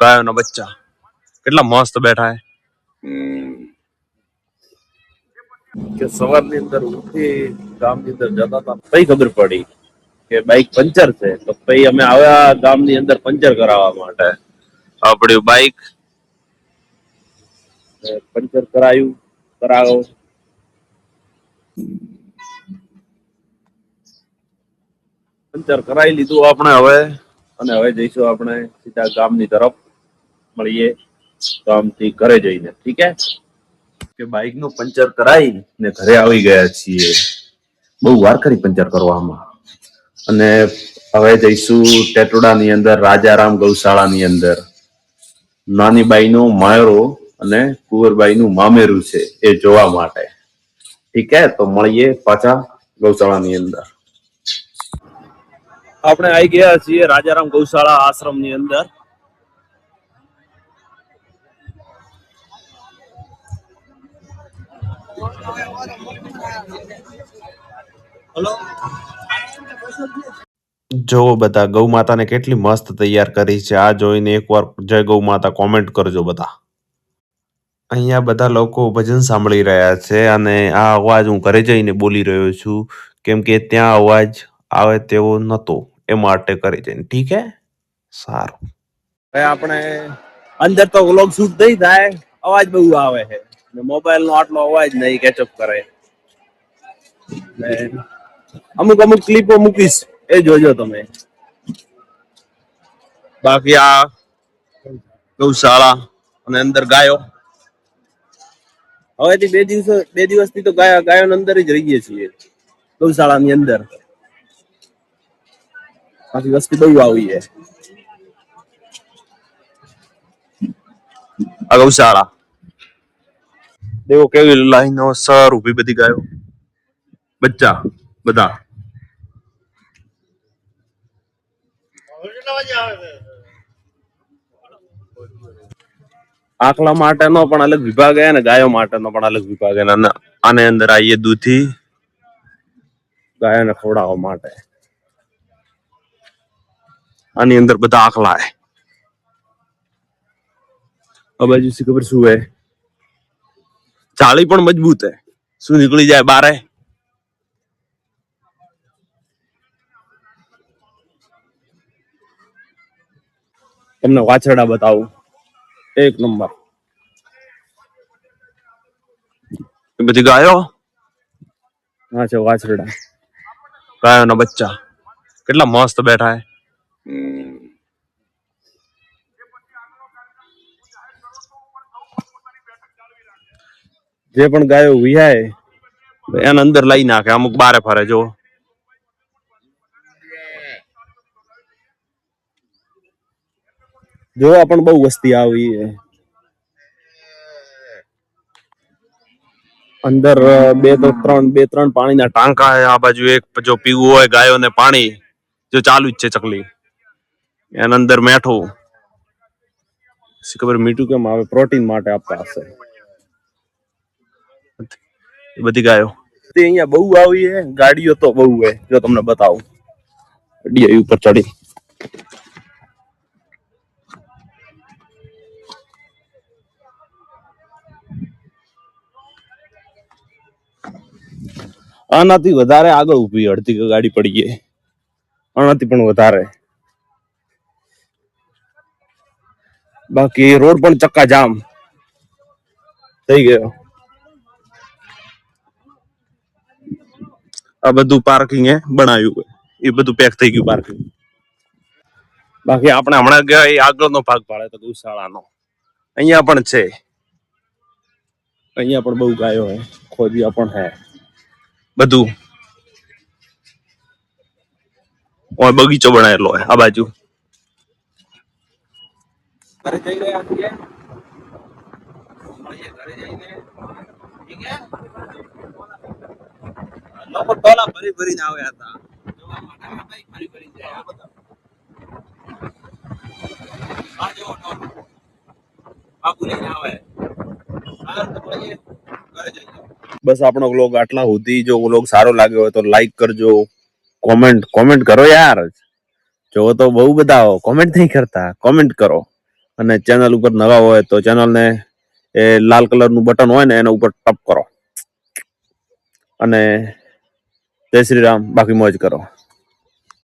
ગાયોના બચ્ચા. કેટલા મસ્ત બેઠા હે કે સવારની અંદર ઉઠી ગામની અંદર જતા હતા કઈ ખબર પડી કે બાઇક પંચર છે. તો પછી અમે આવ્યા ગામની અંદર પંચર કરાવવા માટે. આપણી બાઈક પંચર કરાયું કરાવો. પંચર કરાવી લીધું આપણે હવે. અને હવે જઈશું આપણે સીધા ગામની તરફ. મળીએ ગામથી ઘરે જઈને ઠીક હે? કે બાઇકનું પંચર કરાવી ને ઘરે આવી ગયા છીએ. બહુ વાર કરી પંચર કરવામાં. અને હવે જઈશું ટેટોડાની અંદર રાજારામ ગૌશાળાની અંદર. નાની બાઈનો માયરો અને કુંવરબાઈનું મામેરું છે એ જોવા માટે. ઠીક હે? તો મળીએ પાછા ગૌશાળાની અંદર. આપણે આવી ગયા છીએ રાજારામ ગૌશાળા આશ્રમની અંદર. જોવો બધા ગૌ માતાને કેટલી મસ્ત તૈયાર કરી છે આ જોઈને એકવાર જય ગૌ માતા કોમેન્ટ કરજો બધા. અહીંયા બધા લોકો ભજન સાંભળી રહ્યા છે અને આ અવાજ હું ઘરે જઈને બોલી રહ્યો છું કેમ કે ત્યાં અવાજ આવે તેવો નતો એ માટે કરી જઈને. ઠીક હે? સારું. આપણે અંદર તો વ્લોગ શૂટ નહીં થાય અવાજ બહુ આવે છે. મોબાઈલ નો આટલો અવાજ નહીં કેચઅપ કરે અમુક અમુક ક્લિપો મૂકીશ. એ જોજો તમે. બાકી આ ગૌશાળા અને અંદર ગાયો. હવેથી બે દિવસો બે દિવસથી તો ગાયો ગાયો અંદર જ રહીએ છીએ. ગૌશાળાની અંદર. બાકી વસ્તી બહુ આવી છે. આ ગૌશાળા. દેવો કેવી લાઈનો સર ઊભી બધી ગાયો. બચ્ચા, બધા. આખલા માટેનો પણ અલગ વિભાગ હે ને ગાયો માટેનો પણ અલગ વિભાગ હે અને આને અંદર આવીએ દૂધી. ગાયોને ખવડાવવા માટે. આની અંદર બધા આખલા હે. આ સી ખબર શું હે? જાળી પણ મજબૂત હે. શું નીકળી જાય બારે? તમને વાછરડા બતાવું. એક નંબર. બધી ગાયો? હા છે વાછરડા. ગાયોના બચ્ચા. કેટલા મસ્ત બેઠા હે. જે પણ ગાયો વિહાય, એને અંદર લઈ નાખે. અમુક બારે ફરે જો જોવા પણ બહુ વસ્તી આવી અંદર બે તો ત્રણ, બે ત્રણ પાણીના ટાંકા આ બાજુ. એક જો પીવું હોય ગાયોને પાણી, જો ચાલુ જ છે ચકલી. એના અંદર મેઠું. ખબર મીઠું કેમ આવે? પ્રોટીન માટે આપતા હશે. બધી ગાયો. અહીંયા બહુ આવી હે ગાડીઓ તો બહુ હે જો તમને બતાવું. ડીઆઈ ઉપર ચડી. આનાથી વધારે આગળ ઊભી અડધી ગાડી પડી ગઈ. આનાથી પણ વધારે. બાકી રોડ પણ ચક્કા જામ થઈ ગયો. આ બધું પાર્કિંગ એ બનાવ્યું એ બધું પેક થઈ ગયું પાર્કિંગ બાકી આપણે હમણાં ગયા એ આગળનો ભાગ પાડે તો ગૌશાળાનો. અહીંયા પણ છે. અહીંયા પણ બહુ ગાયો હે ખોદિયા પણ હે. બધું. ઓય બગીચો બનાવેલો હોય આ બાજુ. ઘરે જઈ રહ્યા છીએ. ઘરે જઈને ઠીક હે બસ આપણો વ્લોગ આટલા સુધી. જો વ્લોગ સારો લાગ્યો હોય તો લાઈક કરજો. કોમેન્ટ કોમેન્ટ કરો યાર. જો તો બહુ બધા કોમેન્ટ નહીં કરતા. કોમેન્ટ કરો. અને ચેનલ ઉપર નવા હોય તો ચેનલને એ લાલ કલરનું બટન હોય ને એના ઉપર ટપ કરો. અને જય શ્રી રામ. બાકી મોજ કરો.